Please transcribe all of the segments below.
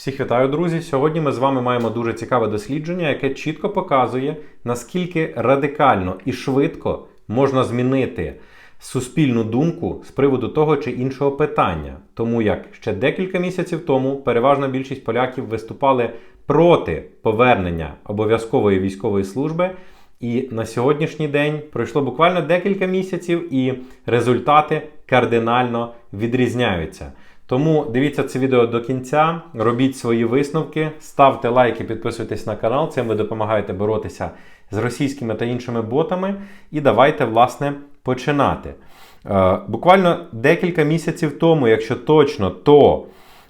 Всіх вітаю, друзі! Сьогодні ми з вами маємо дуже цікаве дослідження, яке чітко показує, наскільки радикально і швидко можна змінити суспільну думку з приводу того чи іншого питання. Тому як ще декілька місяців тому переважна більшість поляків виступали проти повернення обов'язкової військової служби. І на сьогоднішній день пройшло буквально декілька місяців, і результати кардинально відрізняються. Тому дивіться це відео до кінця, робіть свої висновки, ставте лайки, підписуйтесь на канал. Цим ви допомагаєте боротися з російськими та іншими ботами. І давайте, власне, починати. Е, буквально декілька місяців тому, якщо точно, то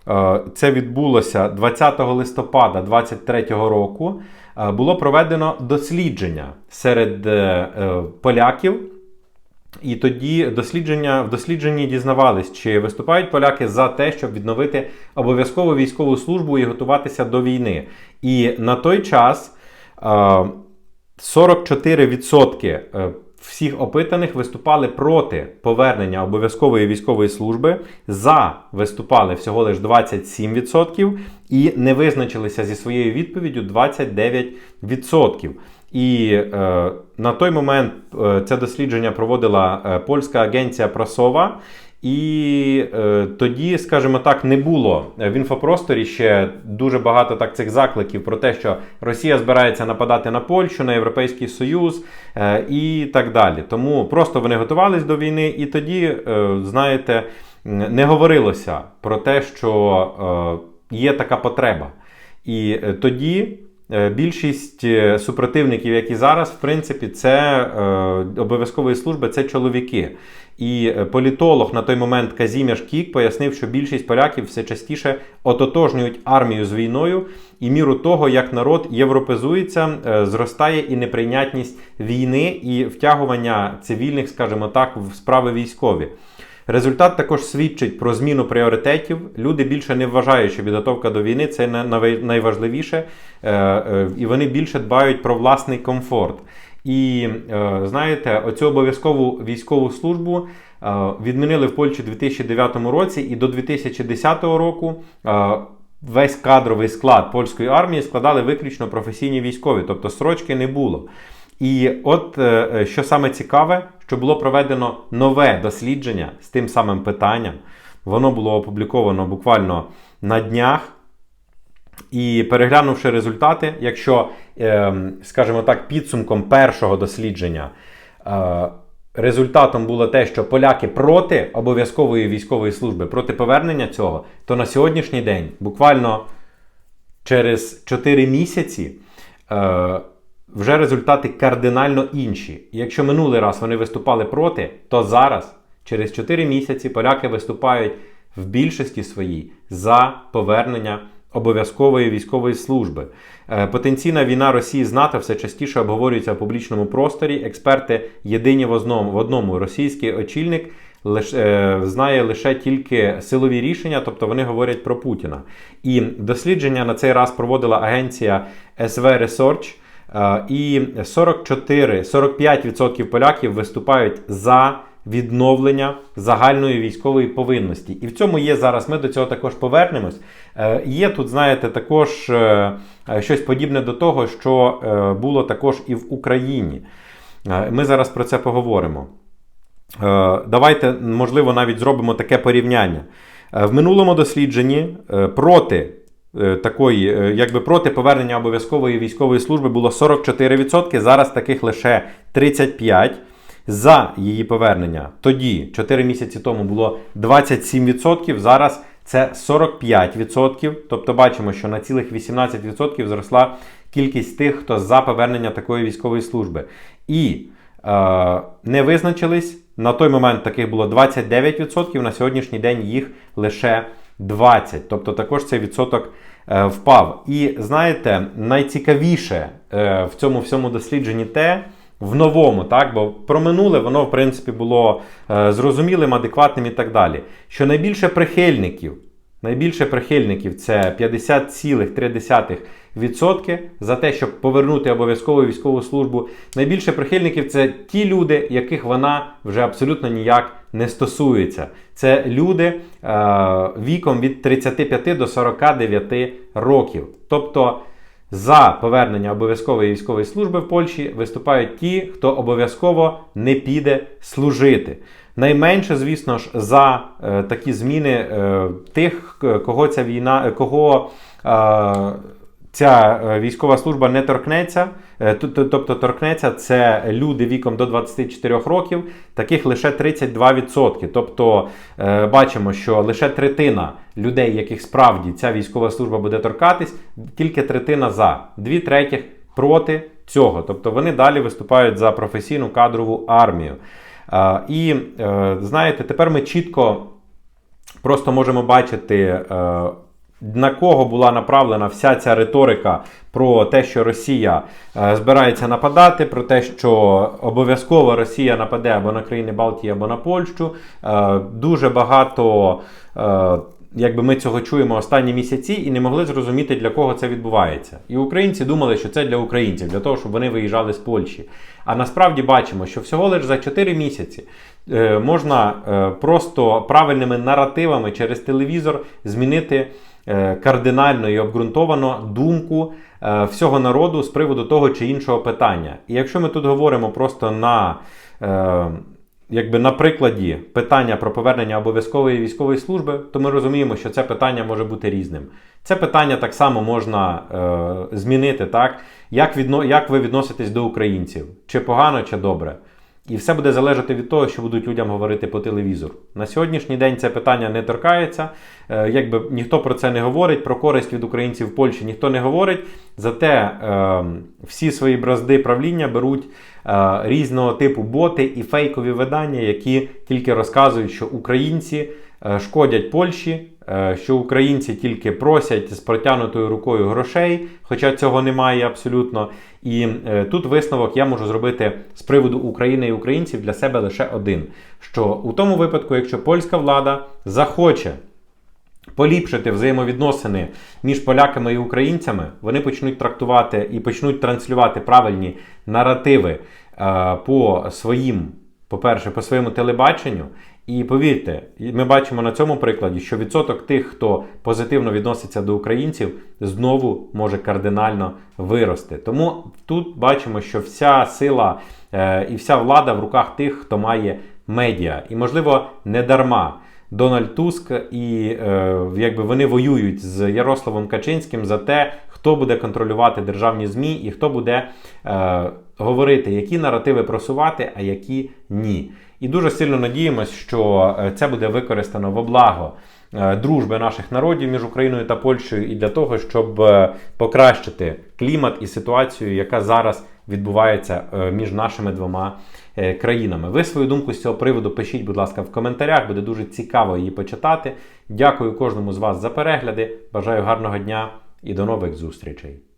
е, це відбулося 20 листопада 2023 року. е, Було проведено дослідження серед поляків. І тоді дослідження в дослідженні дізнавались, чи виступають поляки за те, щоб відновити обов'язкову військову службу і готуватися до війни. І на той час е, 44% е, всіх опитаних виступали проти повернення обов'язкової військової служби. За виступали всього лише 27% і не визначилися зі своєю відповіддю 29%. І е, на той момент е, це дослідження проводила е, польська агенція Просова. І е, тоді, скажімо так, не було в інфопросторі ще дуже багато так цих закликів про те, що Росія збирається нападати на Польщу, на Європейський Союз е, і так далі. Тому просто вони готувались до війни, і тоді, е, знаєте, не говорилося про те, що е, є така потреба. І е, тоді. Е, Більшість е, супротивників, які зараз, в принципі, це е, обов'язкової служби, це чоловіки. І політолог на той момент Казіміш Кік пояснив, що більшість поляків все частіше ототожнюють армію з війною, і міру того, як народ європезується, зростає і неприйнятність війни і втягування цивільних, скажімо так, в справи військові. Результат також свідчить про зміну пріоритетів. Люди більше не вважають, що підготовка до війни це найважливіше, е, е, і вони більше дбають про власний комфорт. І е, знаєте, оцю обов'язкову військову службу відмінили в Польщі у 2009 році, і до 2010 року. Весь кадровий склад польської армії складали виключно професійні військові, тобто строчки не було. І от що саме цікаве, що було проведено нове дослідження з тим самим питанням. Воно було опубліковано буквально на днях. І переглянувши результати, якщо, скажімо так, підсумком першого дослідження результатом було те, що поляки проти обов'язкової військової служби, проти повернення цього, то на сьогоднішній день, буквально через 4 місяці, вже результати кардинально інші. І якщо минулий раз вони виступали проти, то зараз, через 4 місяці, поляки виступають в більшості своїй за повернення обов'язкової військової служби. Е, потенційна війна Росії з НАТО все частіше обговорюється в публічному просторі. Експерти єдині в одному, в одному російський очільник. Лиш, е, знає лише тільки силові рішення, тобто вони говорять про Путіна. І дослідження на цей раз проводила агенція SV Research. Е, і 44-45% поляків виступають за відновлення загальної військової повинності. І в цьому є зараз. Ми до цього також повернемось. Е, є тут, знаєте, також е, щось подібне до того, що було також і в Україні. Ми зараз про це поговоримо. Давайте, можливо, навіть зробимо таке порівняння. В минулому дослідженні проти такої, е, якби проти повернення обов'язкової військової служби було 44%, зараз таких лише 35%. За її повернення тоді, 4 місяці тому, було 27%, зараз це 45%. Тобто бачимо, що на цілих 18% зросла кількість тих, хто за повернення такої військової служби. І е, не визначились. На той момент таких було 29%, на сьогоднішній день їх лише 20. Тобто також цей відсоток е, впав. І знаєте, найцікавіше е, в цьому всьому дослідженні те, в новому, так, бо про минуле воно, в принципі, було е, зрозумілим, адекватним і так далі. Що найбільше прихильників Найбільше прихильників це 50,3% за те, щоб повернути обов'язкову військову службу. Найбільше прихильників це ті люди, яких вона вже абсолютно ніяк не стосується. Це люди е, віком від 35 до 49 років. Тобто за повернення обов'язкової військової служби в Польщі виступають ті, хто обов'язково не піде служити. Найменше, звісно ж, за е, такі зміни е, тих, кого ця війна, е, кого е, ця е, військова служба не торкнеться. Е, Тобто торкнеться це люди віком до 24 років, таких лише 32%. Тобто е, бачимо, що лише третина людей, яких справді ця військова служба буде торкатись, тільки третина за, дві третіх проти цього. Тобто вони далі виступають за професійну кадрову армію. І знаєте, тепер ми чітко просто можемо бачити, на кого була направлена вся ця риторика про те, що Росія е, збирається нападати, про те, що обов'язково Росія нападе або на країни Балтії, або на Польщу. Е, Дуже багато. е, Якби ми цього чуємо останні місяці і не могли зрозуміти, для кого це відбувається. І українці думали, що це для українців, для того, щоб вони виїжджали з Польщі. А насправді бачимо, що всього лише за 4 місяці е, можна е, просто правильними наративами через телевізор змінити е, кардинально і обґрунтовано думку е, всього народу з приводу того чи іншого питання. І якщо ми тут говоримо просто на. е, Якби на прикладі питання про повернення обов'язкової військової служби, то ми розуміємо, що це питання може бути різним. Це питання так само можна е, змінити, так? Як, відно, як ви відноситесь до українців? Чи погано, чи добре? І все буде залежати від того, що будуть людям говорити по телевізору. На сьогоднішній день це питання не торкається. Е, якби ніхто про це не говорить, про користь від українців в Польщі ніхто не говорить. Зате е, всі свої бразди правління беруть різного типу боти і фейкові видання, які тільки розказують, що українці е, шкодять Польщі, е, що українці тільки просять з протягнутою рукою грошей, хоча цього немає абсолютно. І е, тут висновок я можу зробити з приводу України і українців для себе лише один: що у тому випадку, якщо польська влада захоче поліпшити взаємовідносини між поляками і українцями, вони почнуть трактувати і почнуть транслювати правильні наративи е, по своїм, по-перше, по своєму телебаченню. І повірте, ми бачимо на цьому прикладі, що відсоток тих, хто позитивно відноситься до українців, знову може кардинально вирости. Тому тут бачимо, що вся сила е, і вся влада в руках тих, хто має медіа. І, можливо, не дарма. Дональд Туск і е, якби вони воюють з Ярославом Качинським за те, хто буде контролювати державні ЗМІ і хто буде е, говорити, які наративи просувати, а які ні. І дуже сильно надіємось, що е, це буде використано во благо дружби наших народів між Україною та Польщею, і для того, щоб е, покращити клімат і ситуацію, яка зараз відбувається е, між нашими двома е, країнами. Ви свою думку з цього приводу пишіть, будь ласка, в коментарях. Буде дуже цікаво її почитати. Дякую кожному з вас за перегляди. Бажаю гарного дня і до нових зустрічей.